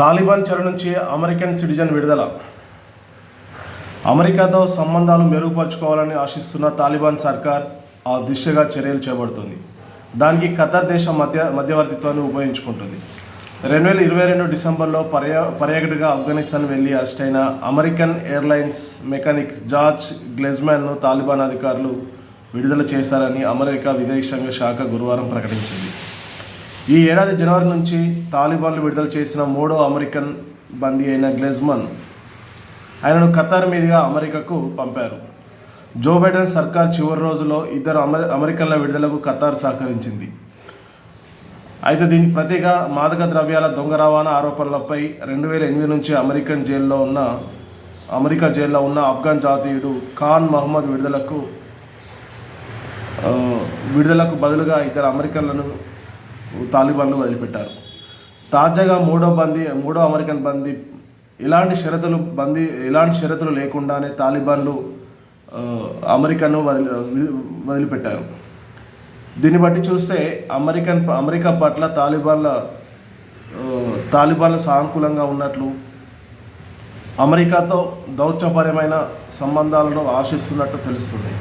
Taliban చెర నుంచి American citizen విడుదల. అమెరికాతో సంబంధాలు మెరుగుపరుచుకోవాలని ఆశిస్తున్న తాలిబాన్ సర్కార్ ఆ దిశగా చర్యలు చేపడుతుంది. దానికి ఖతర్ దేశం మధ్య మధ్యవర్తిత్వాన్ని ఉపయోగించుకుంటుంది. రెండు వేల ఇరవై రెండు డిసెంబర్లో పర్యా పర్యాటకుడిగా ఆఫ్ఘనిస్తాన్ వెళ్ళి అరెస్ట్ అయిన అమెరికన్ ఎయిర్లైన్స్ మెకానిక్ జార్జ్ గ్లెజ్మ్యాన్ను తాలిబాన్ అధికారులు విడుదల చేశారని అమెరికా విదేశాంగ శాఖ గురువారం ప్రకటించింది. ఈ ఏడాది జనవరి నుంచి తాలిబాన్లు విడుదల చేసిన మూడో అమెరికన్ బందీ అయిన గ్లెజ్మన్ ఆయనను ఖతార్ మీదుగా అమెరికాకు పంపారు. జో బైడెన్ సర్కార్ చివరి రోజులో ఇద్దరు అమెరి అమెరికన్ల విడుదలకు ఖతార్ సహకరించింది. అయితే దీనికి ప్రతిగా మాదక ద్రవ్యాల దొంగ రవాణా ఆరోపణలపై రెండు వేల ఎనిమిది నుంచి అమెరికన్ జైల్లో ఉన్న అమెరికా జైల్లో ఉన్న ఆఫ్ఘన్ జాతీయుడు ఖాన్ మహమ్మద్ విడుదలకు విడుదలకు బదులుగా ఇద్దరు అమెరికన్లను తాలిబాన్లు వదిలిపెట్టారు. తాజాగా మూడో బందీ మూడో అమెరికన్ బందీ ఇలాంటి షరతులు బందీ ఇలాంటి షరతులు లేకుండానే తాలిబాన్లు అమెరికాను వదిలి వదిలిపెట్టారు. దీన్ని బట్టి చూస్తే అమెరికన్ అమెరికా పట్ల తాలిబాన్ల తాలిబాన్లు సానుకూలంగా ఉన్నట్లు అమెరికాతో దౌత్యపరమైన సంబంధాలను ఆశిస్తున్నట్టు తెలుస్తుంది.